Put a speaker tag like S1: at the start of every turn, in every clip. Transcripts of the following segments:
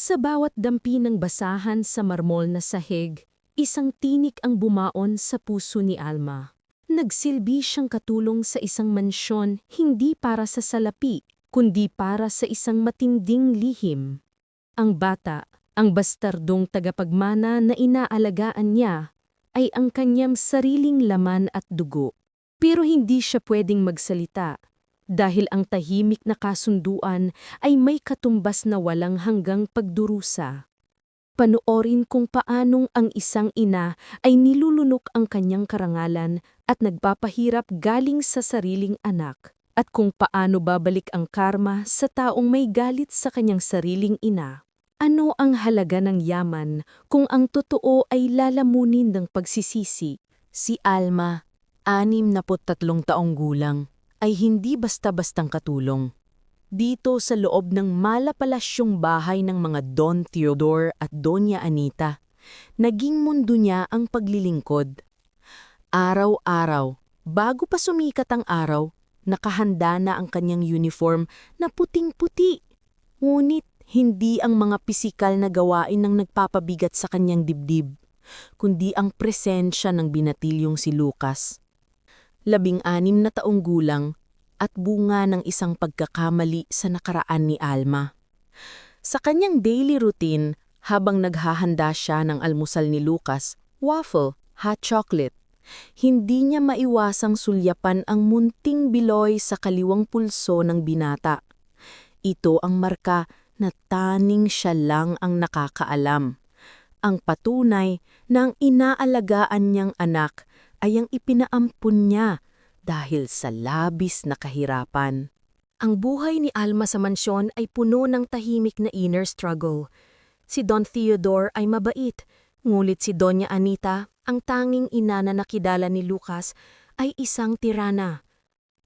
S1: Sa bawat dampi ng basahan sa marmol na sahig, isang tinik ang bumaon sa puso ni Alma. Nagsilbi siyang katulong sa isang mansyon hindi para sa salapi, kundi para sa isang matinding lihim. Ang bata, ang bastardong tagapagmana na inaalagaan niya, ay ang kanyang sariling laman at dugo. Pero hindi siya pwedeng magsalita dahil ang tahimik na kasunduan ay may katumbas na walang hanggang pagdurusa. Panoorin kung paanong ang isang ina ay nilulunok ang kanyang karangalan at nagpapahirap galing sa sariling anak, at kung paano babalik ang karma sa taong may galit sa kanyang sariling ina. Ano ang halaga ng yaman kung ang totoo ay lalamunin ng pagsisisi?
S2: Si Alma, anim na tatlong taong gulang, ay hindi basta-bastang katulong. Dito sa loob ng malapalasyong bahay ng mga Don Theodore at Doña Anita, naging mundo niya ang paglilingkod. Araw-araw, bago pa sumikat ang araw, nakahanda na ang kanyang uniform na puting-puti. Ngunit hindi ang mga pisikal na gawain ng nagpapabigat sa kanyang dibdib, kundi ang presensya ng binatilyong si Lucas. Labing-anim na taong gulang at bunga ng isang pagkakamali sa nakaraan ni Alma. Sa kanyang daily routine, habang naghahanda siya ng almusal ni Lucas, waffle, hot chocolate, hindi niya maiwasang sulyapan ang munting biloy sa kaliwang pulso ng binata. Ito ang marka na taning siya lang ang nakakaalam. Ang patunay na ang inaalagaan niyang anak ay ang ipinaampun niya dahil sa labis na kahirapan.
S1: Ang buhay ni Alma sa mansyon ay puno ng tahimik na inner struggle. Si Don Theodore ay mabait, ngulit si Doña Anita, ang tanging ina na nakidala ni Lucas, ay isang tirana.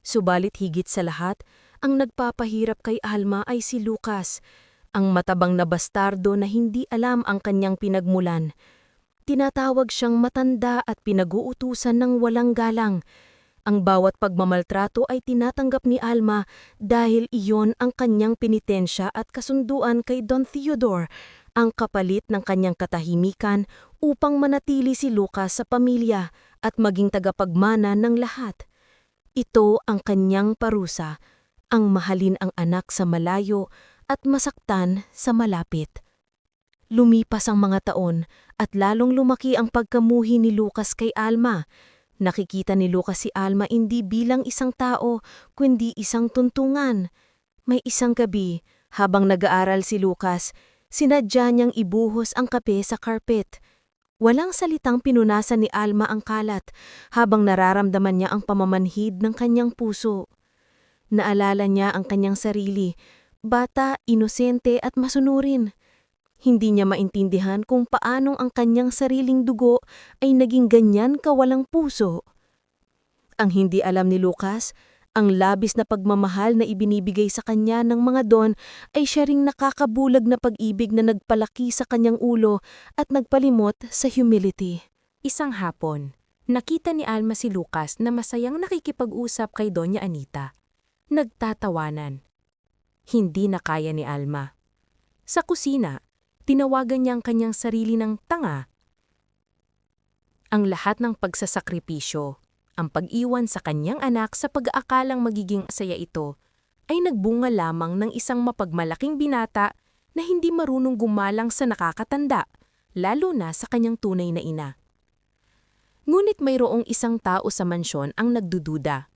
S1: Subalit higit sa lahat, ang nagpapahirap kay Alma ay si Lucas, ang matabang na bastardo na hindi alam ang kanyang pinagmulan. Tinatawag siyang matanda at pinag-uutusan ng walang galang. Ang bawat pagmamaltrato ay tinatanggap ni Alma dahil iyon ang kanyang penitensya at kasunduan kay Don Theodore, ang kapalit ng kanyang katahimikan upang manatili si Lucas sa pamilya at maging tagapagmana ng lahat. Ito ang kanyang parusa, ang mahalin ang anak sa malayo at masaktan sa malapit. Lumipas ang mga taon at lalong lumaki ang pagkamuhi ni Lucas kay Alma. Nakikita ni Lucas si Alma hindi bilang isang tao, kundi isang tuntungan. May isang gabi, habang nag-aaral si Lucas, sinadya niyang ibuhos ang kape sa carpet. Walang salitang pinunasan ni Alma ang kalat habang nararamdaman niya ang pamamanhid ng kanyang puso. Naalala niya ang kanyang sarili, bata, inosente at masunurin. Hindi niya maintindihan kung paanong ang kanyang sariling dugo ay naging ganyan kawalang puso. Ang hindi alam ni Lucas, ang labis na pagmamahal na ibinibigay sa kanya ng mga don ay siya ring nakakabulag na pag-ibig na nagpalaki sa kanyang ulo at nagpalimot sa humility. Isang hapon, nakita ni Alma si Lucas na masayang nakikipag-usap kay Doña Anita. Nagtatawanan. Hindi na kaya ni Alma. Sa kusina, tinawagan niya ang kanyang sarili ng tanga. Ang lahat ng pagsasakripisyo, ang pag-iwan sa kanyang anak sa pag-aakalang magiging saya ito, ay nagbunga lamang ng isang mapagmalaking binata na hindi marunong gumalang sa nakakatanda, lalo na sa kanyang tunay na ina. Ngunit mayroong isang tao sa mansyon ang nagdududa.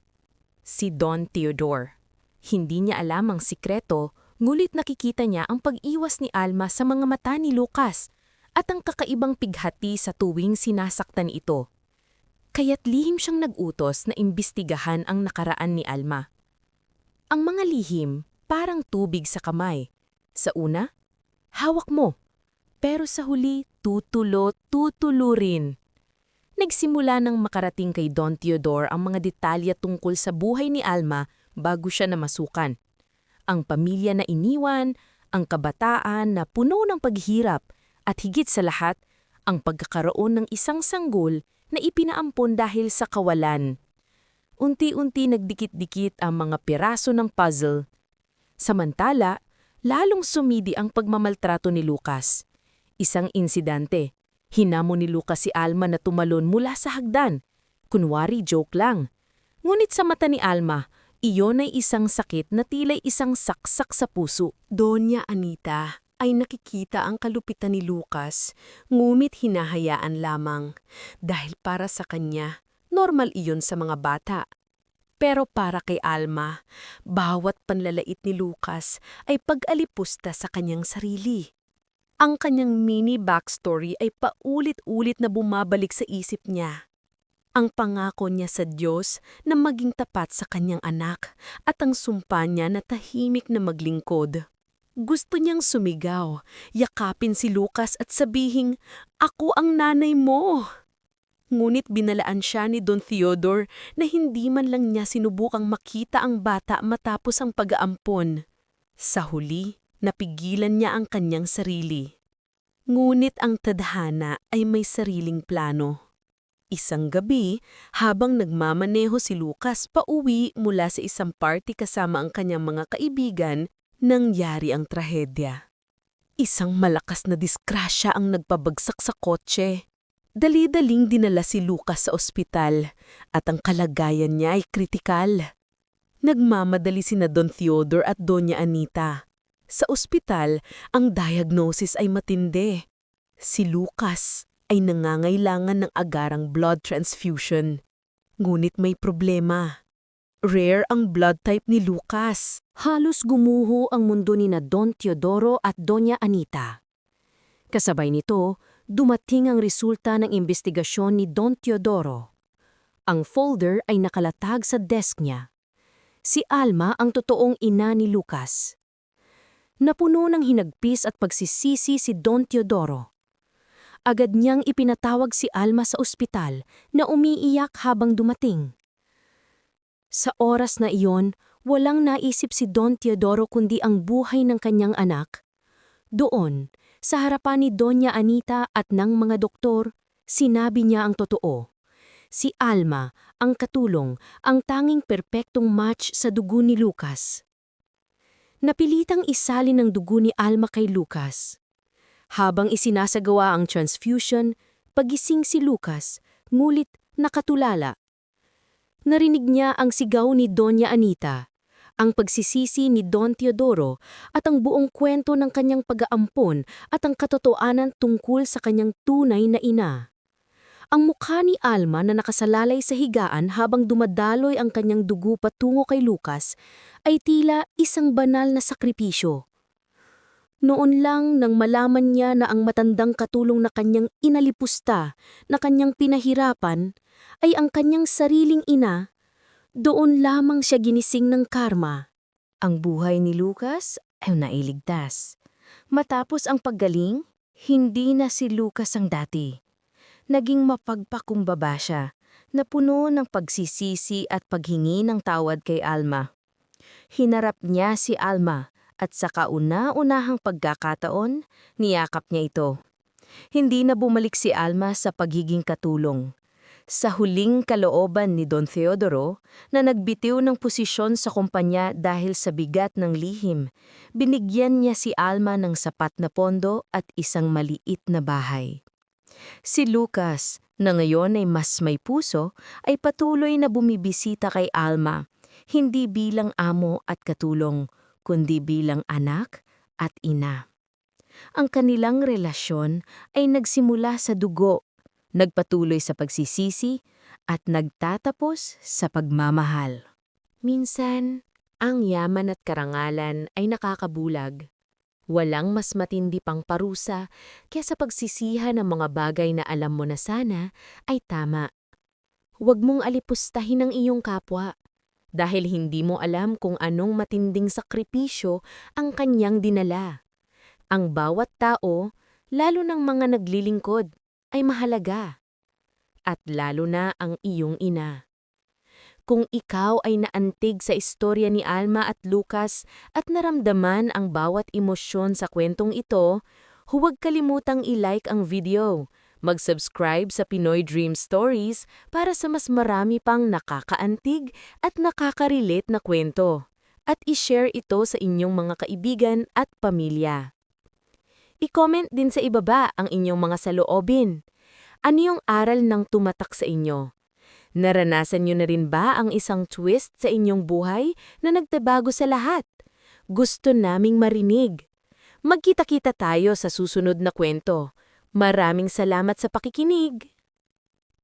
S1: Si Don Theodore. Hindi niya alam ang sikreto Ngulit nakikita niya ang pag-iwas ni Alma sa mga mata ni Lucas at ang kakaibang pighati sa tuwing sinasaktan ito. Kaya't lihim siyang nag-utos na imbestigahan ang nakaraan ni Alma. Ang mga lihim parang tubig sa kamay. Sa una, hawak mo. Pero sa huli, tutulo, tutulo rin. Nagsimula nang makarating kay Don Theodore ang mga detalya tungkol sa buhay ni Alma bago siya namasukan ang pamilya na iniwan, ang kabataan na puno ng paghirap, at higit sa lahat, ang pagkakaroon ng isang sanggol na ipinaampon dahil sa kawalan. Unti-unti nagdikit-dikit ang mga piraso ng puzzle. Samantala,
S2: lalong sumidi ang pagmamaltrato ni Lucas. Isang insidente. Hinamo ni Lucas si Alma na tumalon mula sa hagdan. Kunwari joke lang. Ngunit sa mata ni Alma, iyon ay isang sakit na tila'y isang saksak sa puso.
S3: Doña Anita ay nakikita ang kalupitan ni Lucas, ngumit hinahayaan lamang. Dahil para sa kanya, normal iyon sa mga bata. Pero para kay Alma, bawat panlalait ni Lucas ay pag-alipusta sa kanyang sarili. Ang kanyang mini backstory ay paulit-ulit na bumabalik sa isip niya. Ang pangako niya sa Diyos na maging tapat sa kanyang anak at ang sumpa niya na tahimik na maglingkod. Gusto niyang sumigaw, yakapin si Lucas at sabihing, Ako ang nanay mo! Ngunit binalaan siya ni Don Theodore na hindi man lang niya sinubukang makita ang bata matapos ang pag-aampon. Sa huli, napigilan niya ang kanyang sarili. Ngunit ang tadhana ay may sariling plano. Isang gabi, habang nagmamaneho si Lucas pauwi mula sa isang party kasama ang kanyang mga kaibigan, nangyari ang trahedya. Isang malakas na diskrasya ang nagpabagsak sa kotse. Dali-daling dinala si Lucas sa ospital at ang kalagayan niya ay kritikal. Nagmamadali sina Don Theodore at Doña Anita. Sa ospital, ang diagnosis ay matindi. Si Lucas ay nangangailangan ng agarang blood transfusion. Ngunit may problema. Rare ang blood type ni Lucas.
S1: Halos gumuho ang mundo ni na Don Teodoro at Doña Anita. Kasabay nito, dumating ang resulta ng investigasyon ni Don Teodoro. Ang folder ay nakalatag sa desk niya. Si Alma ang totoong ina ni Lucas. Napuno ng hinagpis at pagsisisi si Don Teodoro. Agad niyang ipinatawag si Alma sa ospital na umiiyak habang dumating. Sa oras na iyon, walang naisip si Don Teodoro kundi ang buhay ng kanyang anak. Doon, sa harapan ni Doña Anita at ng mga doktor, sinabi niya ang totoo. Si Alma, ang katulong, ang tanging perpektong match sa dugo ni Lucas. Napilitang isalin ng dugo ni Alma kay Lucas. Habang isinasagawa ang transfusion, pagising si Lucas, ngulit nakatulala. Narinig niya ang sigaw ni Doña Anita, ang pagsisisi ni Don Teodoro at ang buong kwento ng kanyang pag-aampon at ang katotoanan tungkol sa kanyang tunay na ina. Ang mukha ni Alma na nakasalalay sa higaan habang dumadaloy ang kanyang dugo patungo kay Lucas ay tila isang banal na sakripisyo. Noon lang nang malaman niya na ang matandang katulong na kanyang inalipusta, na kanyang pinahirapan, ay ang kanyang sariling ina, doon lamang siya ginising ng karma. Ang buhay ni Lucas ay nailigtas. Matapos ang paggaling, hindi na si Lucas ang dati. Naging mapagpakumbaba siya, na puno ng pagsisisi at paghingi ng tawad kay Alma. Hinarap niya si Alma at sa kauna-unahang pagkakataon, niyakap niya ito. Hindi na bumalik si Alma sa pagiging katulong. Sa huling kalooban ni Don Theodoro, na nagbitiw ng posisyon sa kumpanya dahil sa bigat ng lihim, binigyan niya si Alma ng sapat na pondo at isang maliit na bahay. Si Lucas, na ngayon ay mas may puso, ay patuloy na bumibisita kay Alma, hindi bilang amo at katulong, kundi bilang anak at ina. Ang kanilang relasyon ay nagsimula sa dugo nagpatuloy sa pagsisisi, at nagtatapos sa pagmamahal. Minsan, ang yaman at karangalan ay nakakabulag. Walang mas matindi pang parusa kesa pagsisihan ng mga bagay na alam mo na sana ay tama. Huwag mong alipustahin ang iyong kapwa dahil hindi mo alam kung anong matinding sakripisyo ang kanyang dinala. Ang bawat tao, lalo ng mga naglilingkod, ay mahalaga. At lalo na ang iyong ina. Kung ikaw ay naantig sa istorya ni Alma at Lucas at naramdaman ang bawat emosyon sa kwentong ito, huwag kalimutang i-like ang video, mag-subscribe sa Pinoy Dream Stories para sa mas marami pang nakakaantig at nakaka-relate na kwento. at i-share ito sa inyong mga kaibigan at pamilya. I-comment din sa ibaba ang inyong mga saloobin. Ano yung aral ng tumatak sa inyo? Naranasan nyo na rin ba ang isang twist sa inyong buhay na nagtabago sa lahat? Gusto naming marinig. Magkita-kita tayo sa susunod na kwento. Maraming salamat sa pakikinig.